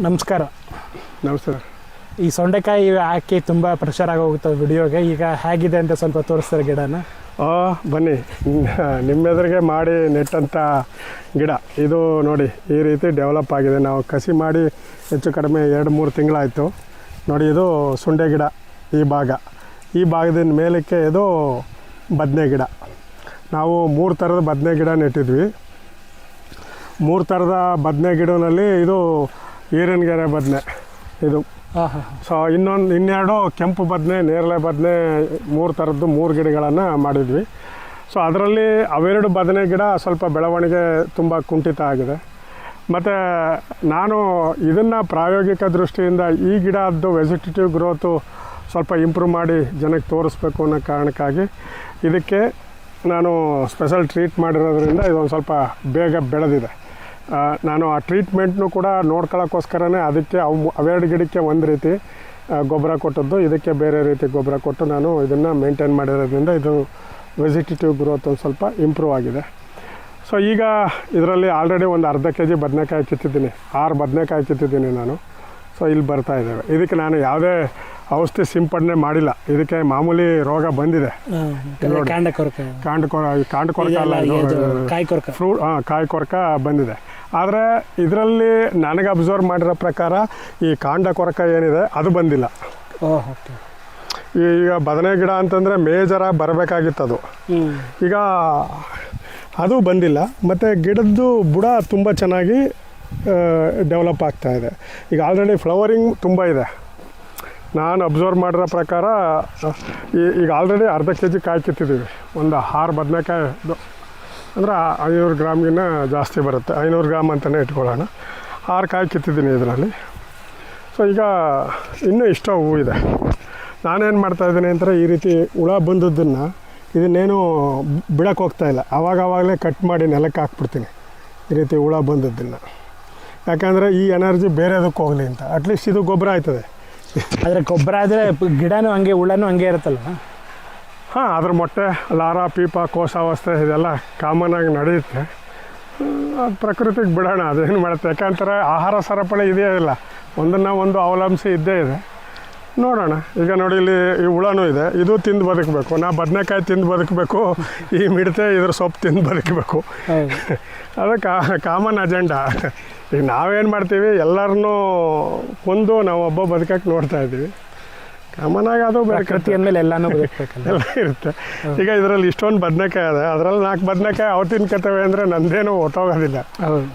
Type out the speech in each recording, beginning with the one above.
ನಮಸ್ಕಾರ. ನಮಸ್ಕಾರ ಈ ಸೊಂಡೆಕಾಯಿ ಹಾಕಿ ತುಂಬ ಪ್ರೆಷರ್ ಆಗಿ ಹೋಗುತ್ತೆ ವಿಡಿಯೋಗೆ ಈಗ ಹೇಗಿದೆ ಅಂತ ಸ್ವಲ್ಪ ತೋರಿಸ್ತಾರೆ ಗಿಡನ? ಬನ್ನಿ. ನಿಮ್ಮ ಎದುರಿಗೆ ಮಾಡಿ ನೆಟ್ಟಂಥ ಗಿಡ. ಇದು ನೋಡಿ ಈ ರೀತಿ ಡೆವಲಪ್ ಆಗಿದೆ. ನಾವು ಕಸಿ ಮಾಡಿ ಹೆಚ್ಚು ಕಡಿಮೆ ಎರಡು ಮೂರು ತಿಂಗಳಾಯಿತು. ನೋಡಿ ಇದು ಸುಂಡೆ ಗಿಡ ಈ ಭಾಗ. ಈ ಭಾಗದಿಂದ ಮೇಲಕ್ಕೆ ಇದು ಬದನೆ ಗಿಡ. ನಾವು ಮೂರು ಥರದ ಬದನೆ ಗಿಡ ನೆಟ್ಟಿದ್ವಿ. ಮೂರು ಥರದ ಬದನೆ ಗಿಡನಲ್ಲಿ ಇದು ಈರಿನಗೆರೆ ಬದನೆ. ಇದು. ಸೊ ಇನ್ನೊಂದು ಇನ್ನೆರಡು ಕೆಂಪು ಬದನೆ ನೇರಳೆ ಬದನೆ ಮೂರು ಥರದ್ದು ಮೂರು ಗಿಡಗಳನ್ನು ಮಾಡಿದ್ವಿ. ಸೊ ಅದರಲ್ಲಿ ಅವೆರಡು ಬದನೆ ಗಿಡ ಸ್ವಲ್ಪ ಬೆಳವಣಿಗೆ ತುಂಬ ಕುಂಠಿತ ಆಗಿದೆ. ಮತ್ತು ನಾನು ಇದನ್ನು ಪ್ರಾಯೋಗಿಕ ದೃಷ್ಟಿಯಿಂದ ಈ ಗಿಡದ್ದು ವೆಜಿಟೇಟಿವ್ ಗ್ರೋತು ಸ್ವಲ್ಪ ಇಂಪ್ರೂವ್ ಮಾಡಿ ಜನಕ್ಕೆ ತೋರಿಸ್ಬೇಕು ಅನ್ನೋ ಕಾರಣಕ್ಕಾಗಿ ಇದಕ್ಕೆ ನಾನು ಸ್ಪೆಷಲ್ ಟ್ರೀಟ್ ಮಾಡಿರೋದ್ರಿಂದ ಇದೊಂದು ಸ್ವಲ್ಪ ಬೇಗ ಬೆಳೆದಿದೆ. ನಾನು ಆ ಟ್ರೀಟ್ಮೆಂಟ್ನು ಕೂಡ ನೋಡ್ಕೊಳ್ಳೋಕ್ಕೋಸ್ಕರನೇ ಅದಕ್ಕೆ ಅವು ಅವೆರಡು ಗಿಡಕ್ಕೆ ಒಂದು ರೀತಿ ಗೊಬ್ಬರ ಕೊಟ್ಟದ್ದು. ಇದಕ್ಕೆ ಬೇರೆ ರೀತಿ ಗೊಬ್ಬರ ಕೊಟ್ಟು ನಾನು ಇದನ್ನು ಮೇಂಟೈನ್ ಮಾಡಿರೋದ್ರಿಂದ ಇದು ವೆಜಿಟೇಟಿವ್ ಗ್ರೋತ್ ಒಂದು ಸ್ವಲ್ಪ ಇಂಪ್ರೂವ್ ಆಗಿದೆ. ಸೊ ಈಗ ಇದರಲ್ಲಿ ಆಲ್ರೆಡಿ ಒಂದು ಅರ್ಧ ಕೆ ಜಿ ಬದನೆಕಾಯಿ ಕಿತ್ತಿದ್ದೀನಿ. ಆರು ಬದನೆಕಾಯಿ ಕಿತ್ತಿದ್ದೀನಿ ನಾನು. ಸೊ ಇಲ್ಲಿ ಬರ್ತಾ ಇದ್ದೇವೆ. ಇದಕ್ಕೆ ನಾನು ಯಾವುದೇ ಔಷಧಿ ಸಿಂಪಡಣೆ ಮಾಡಿಲ್ಲ. ಇದಕ್ಕೆ ಮಾಮೂಲಿ ರೋಗ ಬಂದಿದೆ. ಕಾಂಡ ಕೊರಕ. ಕಾಂಡ ಕೊರ ಕಾಂಡ ಕೊರಕ ಅಲ್ಲ ಕಾಯಿ ಕೊರಕ. ಫ್ರೂಟ್ ಹಾಂ ಕಾಯಿ ಕೊರಕ ಬಂದಿದೆ. ಆದರೆ ಇದರಲ್ಲಿ ನನಗೆ ಅಬ್ಸರ್ವ್ ಮಾಡಿರೋ ಪ್ರಕಾರ ಈ ಕಾಂಡ ಕೊರಕ ಏನಿದೆ ಅದು ಬಂದಿಲ್ಲ. ಈಗ ಬದನೆ ಗಿಡ ಅಂತಂದರೆ ಮೇಜರಾಗಿ ಬರಬೇಕಾಗಿತ್ತು ಅದು. ಈಗ ಅದು ಬಂದಿಲ್ಲ ಮತ್ತು ಗಿಡದ್ದು ಬುಡ ತುಂಬ ಚೆನ್ನಾಗಿ ಡೆವಲಪ್ ಆಗ್ತಾ ಇದೆ. ಈಗ ಆಲ್ರೆಡಿ ಫ್ಲವರಿಂಗ್ ತುಂಬ ಇದೆ. ನಾನು ಅಬ್ಸರ್ವ್ ಮಾಡಿರೋ ಪ್ರಕಾರ ಈ- ಈಗ ಆಲ್ರೆಡಿ ಅರ್ಧ ಕೆ ಜಿ ಕಾಯಿ ಕಿತ್ತಿದ್ದೀವಿ. ಒಂದು ಆರು ಬದನೆಕಾಯಿ ಅಂದರೆ ಐನೂರು ಗ್ರಾಮ್ಗಿನ್ನ ಜಾಸ್ತಿ ಬರುತ್ತೆ. ಐನೂರು ಗ್ರಾಮ್ ಅಂತಲೇ ಇಟ್ಕೊಳ್ಳೋಣ. ಆರು ಕಾಯಿ ಕಿತ್ತಿದ್ದೀನಿ ಇದರಲ್ಲಿ. ಸೊ ಈಗ ಇನ್ನೂ ಇಷ್ಟೋ ಹೂವು ಇದೆ. ನಾನೇನು ಮಾಡ್ತಾಯಿದ್ದೀನಿ ಅಂದರೆ ಈ ರೀತಿ ಹುಳ ಬಂದದ್ದನ್ನು ಇದನ್ನೇನು ಬಿಡೋಕೆ ಹೋಗ್ತಾ ಇಲ್ಲ. ಆವಾಗ ಆವಾಗಲೇ ಕಟ್ ಮಾಡಿ ನೆಲಕ್ಕೆ ಹಾಕ್ಬಿಡ್ತೀನಿ. ಈ ರೀತಿ ಹುಳ ಬಂದದ್ದನ್ನು. ಯಾಕಂದರೆ ಈ ಎನರ್ಜಿ ಬೇರೆದಕ್ಕೆ ಹೋಗಲಿ ಅಂತ. ಅಟ್ಲೀಸ್ಟ್ ಇದು ಗೊಬ್ಬರ ಆಯ್ತದೆ. ಆದರೆ ಗೊಬ್ಬರ ಆದರೆ ಗಿಡನೂ ಹಂಗೆ, ಹುಳನೂ ಹಂಗೆ ಇರುತ್ತಲ್ಲ ಹಾಂ ಅದ್ರ ಮೊಟ್ಟೆ ಲಾರ ಪೀಪ ಕೋಶಾವಸ್ಥೆ ಇದೆಲ್ಲ ಕಾಮನ್ ಆಗಿ ನಡೆಯುತ್ತೆ. ಅದು ಪ್ರಕೃತಿಗೆ ಬಿಡೋಣ ಅದೇನು ಮಾಡುತ್ತೆ? ಯಾಕಂತಾರೆ ಆಹಾರ ಸರಪಳಿ ಇದೆಯೇ ಇಲ್ಲ. ಒಂದನ್ನು ಒಂದು ಅವಲಂಬಿಸಿ ಇದ್ದೇ ಇದೆ. ನೋಡೋಣ. ಈಗ ನೋಡಿ ಇಲ್ಲಿ ಈ ಹುಳನೂ ಇದೆ. ಇದು ತಿಂದು ಬದುಕಬೇಕು. ನಾ ಬದನೆಕಾಯಿ ತಿಂದು ಬದುಕಬೇಕು. ಈ ಮಿಡತೆ ಇದ್ರ ಸೊಪ್ಪು ತಿಂದು ಬದುಕಬೇಕು. ಅದಕ್ಕೆ ಅದು ಕಾಮನ್ ಅಜೆಂಡಾ ಈಗ ನಾವೇನು ಮಾಡ್ತೀವಿ? ಎಲ್ಲರನ್ನೂ ಕೊಂದು ನಾವು ಒಬ್ಬ ಬದುಕಕ್ಕೆ ನೋಡ್ತಾ ಇದ್ದೀವಿ. ಕಾಮನ್ ಆಗಿ ಅದು ಪ್ರಕೃತಿ ಅಂದಮೇಲೆ ಎಲ್ಲನೂ ಎಲ್ಲ ಇರುತ್ತೆ. ಈಗ ಇದರಲ್ಲಿ ಇಷ್ಟೊಂದು ಬದನೆಕಾಯಿ ಅದ ಅದರಲ್ಲಿ ನಾಲ್ಕು ಬದನೆಕಾಯಿ ಅವತ್ತಿನ ತಿನ್ಕತ್ತವೆ ಅಂದರೆ ನಂದೇನು ಹೊಟ್ಟೋಗೋದಿಲ್ಲ ಹೌದು.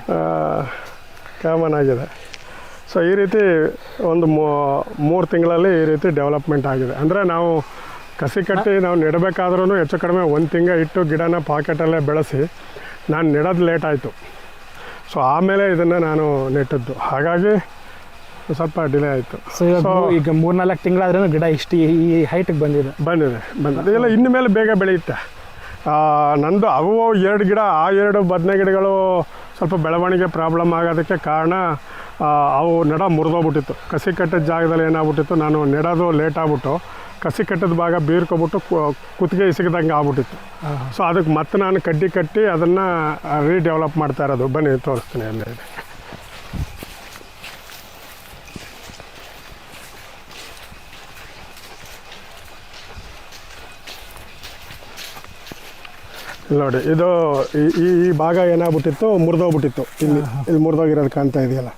ಕಾಮನ್ ಆಗಿದೆ ಸೊ ಈ ರೀತಿ ಒಂದು ಮೂರು ತಿಂಗಳಲ್ಲಿ ಈ ರೀತಿ ಡೆವಲಪ್ಮೆಂಟ್ ಆಗಿದೆ. ಅಂದರೆ ನಾವು ಕಸಿ ಕಟ್ಟಿ ನಾವು ನೆಡಬೇಕಾದ್ರೂ ಹೆಚ್ಚು ಕಡಿಮೆ ಒಂದು ತಿಂಗ ಇಟ್ಟು ಗಿಡನ ಪಾಕೆಟಲ್ಲೇ ಬೆಳೆಸಿ ನಾನು ನೆಡೋದು ಲೇಟ್ ಆಯಿತು. ಸೊ ಆಮೇಲೆ ಇದನ್ನು ನಾನು ನೆಟ್ಟದ್ದು. ಹಾಗಾಗಿ ಸ್ವಲ್ಪ ಡಿಲೇ ಆಯಿತು. ಸೊ ಈಗ ಮೂರ್ನಾಲ್ಕು ತಿಂಗಳಾದ್ರೂ ಗಿಡ ಇಷ್ಟು ಈ- ಈ ಹೈಟಿಗೆ ಬಂದಿದೆ. ಬಂದಿದೆ ಬಂದಿದೆ. ಇಲ್ಲ ಇನ್ನು ಮೇಲೆ ಬೇಗ ಬೆಳೆಯುತ್ತೆ. ಆ, ನಂದು ಅವು ಎರಡು ಗಿಡ ಆ ಎರಡು ಬದನೆ ಗಿಡಗಳು ಸ್ವಲ್ಪ ಬೆಳವಣಿಗೆ ಪ್ರಾಬ್ಲಮ್ ಆಗೋದಕ್ಕೆ ಕಾರಣ ಅವು ನೆಡ ಮುರಿದೋಗ್ಬಿಟ್ಟಿತ್ತು. ಕಸಿ ಕಟ್ಟಿದ ಜಾಗದಲ್ಲಿ ಏನಾಗ್ಬಿಟ್ಟಿತ್ತು ನಾನು ನೆಡೋದು ಲೇಟ್ ಆಗ್ಬಿಟ್ಟು ಕಸಿ ಕಟ್ಟಿದ ಭಾಗ ಬೀರ್ಕೊಬಿಟ್ಟು ಕುತ್ತಿಗೆ ಇಸಿಗದಂಗೆ ಆಗ್ಬಿಟ್ಟಿತ್ತು. ಸೊ ಅದಕ್ಕೆ ಮತ್ತೆ ನಾನು ಕಡ್ಡಿ ಕಟ್ಟಿ ಅದನ್ನು ರೀಡೆವಲಪ್ ಮಾಡ್ತಾ ಇರೋದು. ಬನ್ನಿ ತೋರಿಸ್ತೀನಿ ಅಲ್ಲೇ. ನೋಡಿ ಇದು ಈ- ಈ ಭಾಗ ಏನಾಗ್ಬಿಟ್ಟಿತ್ತು? ಮುರಿದೋಗ್ಬಿಟ್ಟಿತ್ತು. ಇಲ್ಲಿ ಇಲ್ಲಿ ಮುರಿದೋಗಿರೋದು ಕಾಣ್ತಾ ಇದೆಯಲ್ಲ.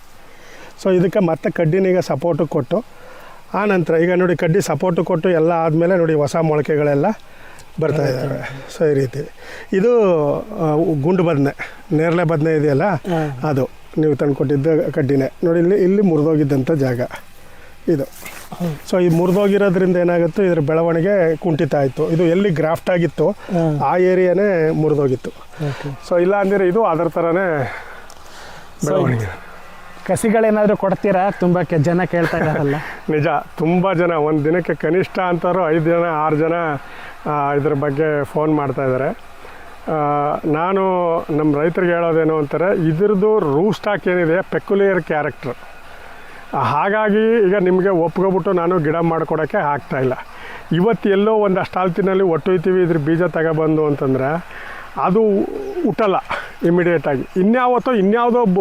ಸೊ ಇದಕ್ಕೆ ಮತ್ತೆ ಕಡ್ಡಿನೀಗ ಸಪೋರ್ಟು ಕೊಟ್ಟು ಆ ನಂತರ ಈಗ ನೋಡಿ ಕಡ್ಡಿ ಸಪೋರ್ಟು ಕೊಟ್ಟು ಎಲ್ಲ ಆದಮೇಲೆ ನೋಡಿ ಹೊಸ ಮೊಳಕೆಗಳೆಲ್ಲ ಬರ್ತಾ ಇದ್ದಾವೆ ಸೊ ಈ ರೀತಿ. ಇದು ಗುಂಡು ಬದನೆ ನೇರಳೆ ಬದನೆ ಇದೆಯಲ್ಲ? ಅದು. ನೀವು ತಂದುಕೊಟ್ಟಿದ್ದ ಕಡ್ಡಿನೇ. ನೋಡಿ ಇಲ್ಲಿ ಇಲ್ಲಿ ಮುರಿದೋಗಿದ್ದಂಥ ಜಾಗ. ಇದು. ಸೊ ಈ ಮುರಿದೋಗಿರೋದ್ರಿಂದ ಏನಾಗುತ್ತೆ ಇದ್ರ ಬೆಳವಣಿಗೆ ಕುಂಠಿತ ಆಯಿತು. ಇದು ಎಲ್ಲಿ ಗ್ರಾಫ್ಟ್ ಆಗಿತ್ತು ಆ ಏರಿಯಾನೇ ಮುರಿದೋಗಿತ್ತು. ಸೊ ಇಲ್ಲ ಅಂದರೆ ಇದು ಅದರ ಥರನೇ ಬೆಳವಣಿಗೆ. ಕಸಿಗಳೇನಾದರೂ ಕೊಡ್ತೀರಾ? ತುಂಬ ಕೆ- ಜನ ಕೇಳ್ತಾ ಇದ್ದಾರಲ್ಲ ನಿಜ ತುಂಬ ಜನ. ಒಂದು ದಿನಕ್ಕೆ ಕನಿಷ್ಠ ಅಂತಾರು ಐದು ಜನ ಆರು ಜನ ಇದ್ರ ಬಗ್ಗೆ ಫೋನ್ ಮಾಡ್ತಾ ಇದ್ದಾರೆ ನಾನು ನಮ್ಮ ರೈತರಿಗೆ ಹೇಳೋದೇನು ಅಂತಾರೆ ಇದ್ರದ್ದು ರೂ ಸ್ಟಾಕ್ ಏನಿದೆ ಪೆಕ್ಯುಲಿಯರ್ ಕ್ಯಾರೆಕ್ಟ್ರ್ ಹಾಗಾಗಿ ಈಗ ನಿಮಗೆ ಒಪ್ಕೊಬಿಟ್ಟು ನಾನು ಗಿಡ ಮಾಡ್ಕೊಡೋಕ್ಕೆ ಆಗ್ತಾಯಿಲ್ಲ ಇವತ್ತು ಎಲ್ಲೋ ಒಂದು ಅಷ್ಟಾಲ್ತಿನಲ್ಲಿ ಒಟ್ಟೊಯ್ತೀವಿ ಇದ್ರ ಬೀಜ ತಗೊಬಂದು ಅಂತಂದರೆ ಅದು ಹುಟ್ಟಲ್ಲ ಇಮಿಡಿಯೇಟಾಗಿ ಇನ್ಯಾವತ್ತೋ ಇನ್ಯಾವುದೋ ಬ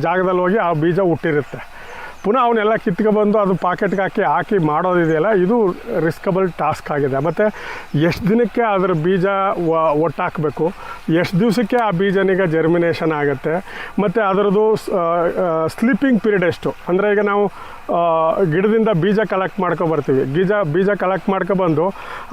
ಜಾಗದಲ್ಲಿ ಹೋಗಿ ಆ ಬೀಜ ಹುಟ್ಟಿರುತ್ತೆ ಪುನಃ ಅವನ್ನೆಲ್ಲ ಕಿತ್ಕೊಬಂದು ಅದು ಪಾಕೆಟ್ಗೆ ಹಾಕಿ ಹಾಕಿ ಮಾಡೋದಿದೆಯಲ್ಲ ಇದು ರಿಸ್ಕಬಲ್ ಟಾಸ್ಕ್ ಆಗಿದೆ. ಮತ್ತು ಎಷ್ಟು ದಿನಕ್ಕೆ ಅದರ ಬೀಜ ಒಟ್ಟಾಕಬೇಕು? ಎಷ್ಟು ದಿವಸಕ್ಕೆ ಆ ಬೀಜನಿಗೆ ಜರ್ಮಿನೇಷನ್ ಆಗುತ್ತೆ? ಮತ್ತು ಅದರದ್ದು ಸ್ಲೀಪಿಂಗ್ ಪೀರಿಯಡ್ ಎಷ್ಟು? ಅಂದರೆ ಈಗ ನಾವು ಗಿಡದಿಂದ ಬೀಜ ಕಲೆಕ್ಟ್ ಮಾಡ್ಕೊ ಬರ್ತೀವಿ ಬೀಜ ಬೀಜ ಕಲೆಕ್ಟ್ ಮಾಡ್ಕೊಬಂದು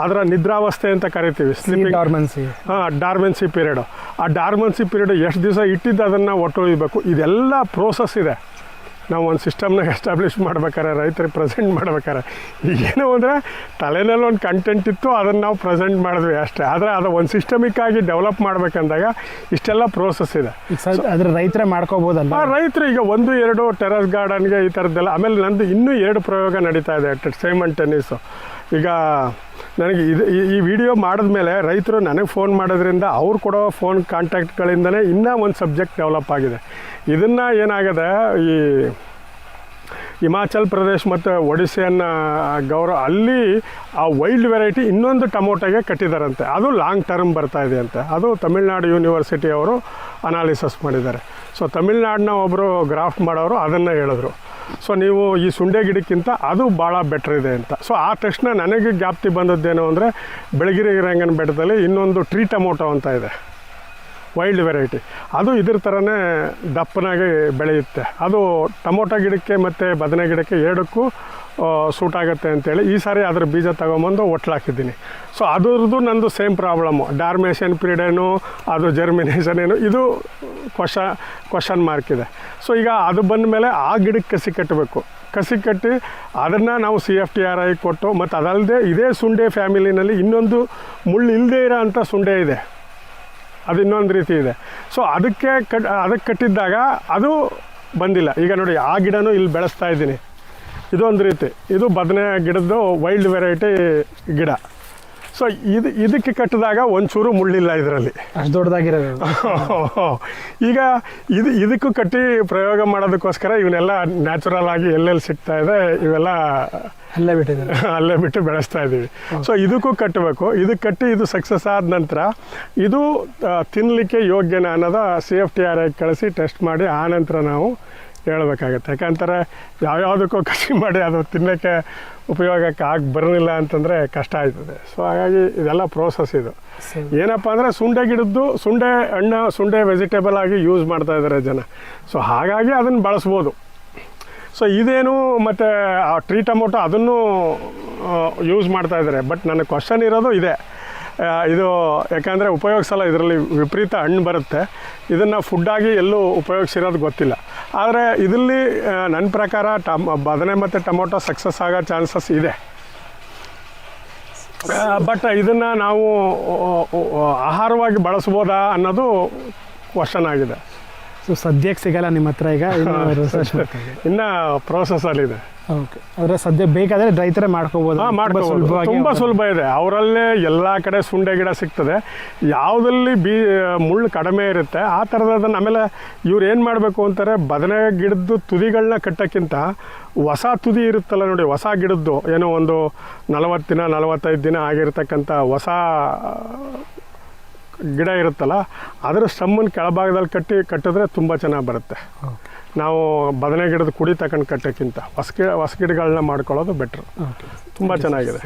ಅದರ ನಿದ್ರಾವಸ್ಥೆ ಅಂತ ಕರಿತೀವಿ. ಸ್ಲೀಪಿಂಗ್ ಡಾರ್ಮೆನ್ಸಿ ಹಾಂ ಡಾರ್ಮೆನ್ಸಿ ಪೀರಿಯಡು ಆ ಡಾರ್ಮೆನ್ಸಿ ಪೀರಿಯಡ್ ಎಷ್ಟು ದಿವಸ ಇಟ್ಟಿದ್ದು ಅದನ್ನು ಒಟ್ಟೊಯ್ಬೇಕು ಇದೆಲ್ಲ ಪ್ರೋಸೆಸ್ ಇದೆ. ನಾವು ಒಂದು ಸಿಸ್ಟಮ್ನ ಎಸ್ಟಾಬ್ಲಿಷ್ ಮಾಡ್ಬೇಕಾರೆ ರೈತರಿಗೆ ಪ್ರೆಸೆಂಟ್ ಮಾಡ್ಬೇಕಾರೆ. ಈಗೇನು ಅಂದರೆ ತಲೆನಲ್ಲಿ ಒಂದು ಕಂಟೆಂಟ್ ಇತ್ತು ಅದನ್ನು ನಾವು ಪ್ರೆಸೆಂಟ್ ಮಾಡಿದ್ವಿ ಅಷ್ಟೇ. ಆದರೆ ಅದು ಒಂದು ಸಿಸ್ಟಮಿಕ್ ಆಗಿ ಡೆವಲಪ್ ಮಾಡ್ಬೇಕಂದಾಗ ಇಷ್ಟೆಲ್ಲ ಪ್ರೋಸೆಸ್ ಇದೆ. ಆದರೆ ರೈತರೇ ಮಾಡ್ಕೋಬೋದಲ್ಲ ರೈತರು ಈಗ ಒಂದು ಎರಡು ಟೆರಸ್ ಗಾರ್ಡನ್ಗೆ ಈ ಥರದ್ದೆಲ್ಲ ಆಮೇಲೆ ನಂದು ಇನ್ನೂ ಎರಡು ಪ್ರಯೋಗ ನಡೀತಾ ಇದೆ ಸೇಮ್ ಅಂಡ್ ಟೆನ್ನಿಸು ಈಗ ನನಗೆ ಇದು ಈ- ವಿಡಿಯೋ ಮಾಡಿದ್ಮೇಲೆ ರೈತರು ನನಗೆ ಫೋನ್ ಮಾಡೋದ್ರಿಂದ ಅವ್ರು ಕೊಡೋ ಫೋನ್ ಕಾಂಟ್ಯಾಕ್ಟ್ಗಳಿಂದಲೇ ಇನ್ನೂ ಒಂದು ಸಬ್ಜೆಕ್ಟ್ ಡೆವಲಪ್ ಆಗಿದೆ. ಇದನ್ನು ಏನಾಗಿದೆ, ಈ ಹಿಮಾಚಲ್ ಪ್ರದೇಶ್ ಮತ್ತು ಒಡಿಸ್ಸಿಯನ್ ಗೌರವ ಅಲ್ಲಿ ಆ ವೈಲ್ಡ್ ವೆರೈಟಿ ಇನ್ನೊಂದು ಟೊಮೊಟೊಗೆ ಕಟ್ಟಿದಾರಂತೆ. ಅದು ಲಾಂಗ್ ಟರ್ಮ್ ಬರ್ತಾ ಇದೆ ಅಂತೆ. ಅದು ತಮಿಳ್ನಾಡು ಯೂನಿವರ್ಸಿಟಿ ಅವರು ಅನಾಲಿಸಿಸ್ ಮಾಡಿದ್ದಾರೆ. ಸೊ ತಮಿಳ್ನಾಡಿನ ಒಬ್ಬರು ಗ್ರಾಫ್ಟ್ ಮಾಡೋರು, ಅದನ್ನು ಹೇಳಿದ್ರು. ಸೊ ನೀವು ಈ ಸುಂಡೆ ಗಿಡಕ್ಕಿಂತ ಅದು ಭಾಳ ಬೆಟ್ರ್ ಇದೆ ಅಂತ. ಸೊ ಆ ತಕ್ಷಣ ನನಗೆ ಜ್ಞಾಪ್ತಿ ಬಂದದ್ದೇನು ಅಂದರೆ, ಬೆಳಗಿರಿ ರಂಗನ ಬೆಟ್ಟದಲ್ಲಿ ಇನ್ನೊಂದು ಟ್ರೀ ಟೊಮೊಟೊ ಅಂತ ಇದೆ. Wild variety. ಅದು ಇದ್ರ ಥರನೇ ದಪ್ಪನಾಗಿ ಬೆಳೆಯುತ್ತೆ. ಅದು ಟೊಮೊಟೊ ಗಿಡಕ್ಕೆ ಮತ್ತು ಬದನೆ ಗಿಡಕ್ಕೆ ಎರಡಕ್ಕೂ ಸೂಟ್ ಆಗುತ್ತೆ ಅಂತೇಳಿ ಈ ಸಾರಿ ಅದ್ರ ಬೀಜ ತಗೊಂಬಂದು ಒಟ್ಲಾಕಿದ್ದೀನಿ ಸೊ ಅದ್ರದ್ದು ನಂದು ಸೇಮ್ ಪ್ರಾಬ್ಲಮ್ಮು ಡಾರ್ಮೇಷನ್ ಪೀರಿಯಡ್ ಏನು, ಅದು ಜರ್ಮಿನೇಷನ್ ಏನು, ಇದು ಕ್ವಶ ಕ್ವಶನ್ ಮಾರ್ಕ್ ಇದೆ. ಸೊ ಈಗ ಅದು ಬಂದ ಮೇಲೆ ಆ ಗಿಡಕ್ಕೆ ಕಸಿ ಕಟ್ಟಬೇಕು. ಕಸಿ ಕಟ್ಟಿ ಅದನ್ನು ನಾವು C F T R I ಕೊಟ್ಟು, ಮತ್ತು ಅದಲ್ಲದೆ ಇದೇ ಸುಂಡೆ ಫ್ಯಾಮಿಲಿನಲ್ಲಿ ಇನ್ನೊಂದು ಮುಳ್ಳು ಇಲ್ಲದೇ ಇರೋ ಅಂಥ ಸುಂಡೆ ಇದೆ. ಅದು ಇನ್ನೊಂದು ರೀತಿ ಇದೆ. ಸೊ ಅದಕ್ಕೆ ಕಟ್ ಅದಕ್ಕೆ ಕಟ್ಟಿದ್ದಾಗ ಅದು ಬಂದಿಲ್ಲ. ಈಗ ನೋಡಿ, ಆ ಗಿಡನೂ ಇಲ್ಲಿ ಬೆಳೆಸ್ತಾ ಇದ್ದೀನಿ. ಇದೊಂದು ರೀತಿ. ಇದು ಬದನೆ ಗಿಡದ್ದು ವೈಲ್ಡ್ ವೆರೈಟಿ ಗಿಡ. ಸೊ ಇದು ಇದಕ್ಕೆ ಕಟ್ಟಿದಾಗ ಒಂಚೂರು ಮುಳ್ಳಿಲ್ಲ ಇದರಲ್ಲಿ. ಅಷ್ಟು ದೊಡ್ಡದಾಗಿರೋದು ಈಗ ಇದು ಇದಕ್ಕೂ ಕಟ್ಟಿ ಪ್ರಯೋಗ ಮಾಡೋದಕ್ಕೋಸ್ಕರ ಇವನ್ನೆಲ್ಲ ನ್ಯಾಚುರಲ್ ಆಗಿ ಎಲ್ಲೆಲ್ಲಿ ಸಿಗ್ತಾ ಇದೆ ಇವೆಲ್ಲ ಅಲ್ಲೇ ಬಿಟ್ಟಿದ್ದಾರೆ. ಅಲ್ಲೇ ಬಿಟ್ಟು ಬೆಳೆಸ್ತಾ ಇದ್ದೀವಿ. ಸೊ ಇದಕ್ಕೂ ಕಟ್ಟಬೇಕು. ಇದಕ್ಕೆ ಕಟ್ಟಿ ಇದು ಸಕ್ಸಸ್ ಆದ ನಂತರ ಇದು ತಿನ್ನಲಿಕ್ಕೆ ಯೋಗ್ಯನ ಅನ್ನೋದು C F T R I ಕಳಿಸಿ ಟೆಸ್ಟ್ ಮಾಡಿ ಆ ನಂತರ ನಾವು ಹೇಳ್ಬೇಕಾಗತ್ತೆ. ಯಾಕಂತಾರೆ ಯಾವ್ಯಾವುದಕ್ಕೂ ಕಸಿ ಮಾಡಿ ಅದು ತಿನ್ನೋಕ್ಕೆ ಉಪಯೋಗಕ್ಕೆ ಆಗಿ ಬರಲಿಲ್ಲ ಅಂತಂದರೆ ಕಷ್ಟ ಆಯ್ತದೆ ಸೊ ಹಾಗಾಗಿ ಇದೆಲ್ಲ ಪ್ರೋಸೆಸ್ ಇದು. ಏನಪ್ಪ ಅಂದರೆ ಸುಂಡೆ ಗಿಡದ್ದು ಸುಂಡೆ ಹಣ್ಣು ಸುಂಡೆ ವೆಜಿಟೇಬಲ್ ಆಗಿ ಯೂಸ್ ಮಾಡ್ತಾ ಇದ್ದಾರೆ ಜನ. ಸೊ ಹಾಗಾಗಿ ಅದನ್ನು ಬಳಸ್ಬೋದು. ಸೊ ಇದೇನು ಮತ್ತು ಆ ಟ್ರೀ ಟೊಮೊಟೊ ಅದನ್ನು ಯೂಸ್ ಮಾಡ್ತಾ ಇದ್ದಾರೆ ಬಟ್ ನನ್ನ ಕ್ವಶನ್ ಇರೋದು ಇದೆ. ಇದು ಯಾಕಂದರೆ ಉಪಯೋಗಿಸಲ್ಲ ಇದರಲ್ಲಿ ವಿಪರೀತ ಹಣ್ಣು ಬರುತ್ತೆ. ಇದನ್ನು ಫುಡ್ಡಾಗಿ ಎಲ್ಲೂ ಉಪಯೋಗಿಸಿರೋದು ಗೊತ್ತಿಲ್ಲ. ಆದರೆ ಇದರಲ್ಲಿ ನನ್ನ ಪ್ರಕಾರ ಟಮ್ ಬದನೆ ಮತ್ತು ಟೊಮೊಟೊ ಸಕ್ಸಸ್ ಆಗೋ ಚಾನ್ಸಸ್ ಇದೆ. ಬಟ್ ಇದನ್ನು ನಾವು ಆಹಾರವಾಗಿ ಬಳಸ್ಬೋದಾ ಅನ್ನೋದು ಕ್ವಶನ್ ಆಗಿದೆ. ಸೊ ಸದ್ಯಕ್ಕೆ ಸಿಗಲ್ಲ ನಿಮ್ಮ ಹತ್ರ ಈಗ ಇನ್ನು ಪ್ರೋಸೆಸ್ಸಲ್ಲಿದೆ ಓಕೆ. ಆದರೆ ಸದ್ಯ ಬೇಕಾದ್ರೆ ರೈತರೇ ಮಾಡ್ಕೋಬೋದು. ಹಾಂ ತುಂಬಾ ಮಾಡ್ಕೋಬೋದು. ತುಂಬ ಸುಲಭ ಇದೆ. ಅವರಲ್ಲೇ ಎಲ್ಲ ಕಡೆ ಸುಂಡೆ ಗಿಡ ಸಿಗ್ತದೆ. ಯಾವುದಲ್ಲಿ ಬೀ ಮುಳ್ಳು ಕಡಿಮೆ ಇರುತ್ತೆ ಆ ಥರದದನ್ನು ಆಮೇಲೆ ಇವ್ರು ಏನು ಮಾಡಬೇಕು ಅಂತಾರೆ ಬದನೆ ಗಿಡದ್ದು ತುದಿಗಳನ್ನ ಕಟ್ಟೋಕ್ಕಿಂತ ಹೊಸ ತುದಿ ಇರುತ್ತಲ್ಲ ನೋಡಿ ಹೊಸ ಗಿಡದ್ದು ಏನೋ ಒಂದು ನಲವತ್ತು ದಿನ ನಲವತ್ತೈದು ದಿನ ಆಗಿರ್ತಕ್ಕಂಥ ಹೊಸ ಗಿಡ ಇರುತ್ತಲ್ಲ ಅದರ ಸ್ಟಮ್ಮನ್ನು ಕೆಳಭಾಗದಲ್ಲಿ ಕಟ್ಟಿ ಕಟ್ಟಿದ್ರೆ ತುಂಬ ಚೆನ್ನಾಗಿ ಬರುತ್ತೆ. ನಾವು ಬದನೆ ಗಿಡದ ಕುಡಿ ತಗೊಂಡು ಕಟ್ಟೋಕ್ಕಿಂತ ಹೊಸ ಗಿಡ ಹೊಸ ಗಿಡಗಳನ್ನ ಮಾಡ್ಕೊಳ್ಳೋದು ಬೆಟ್ರ್ ತುಂಬ ಚೆನ್ನಾಗಿದೆ.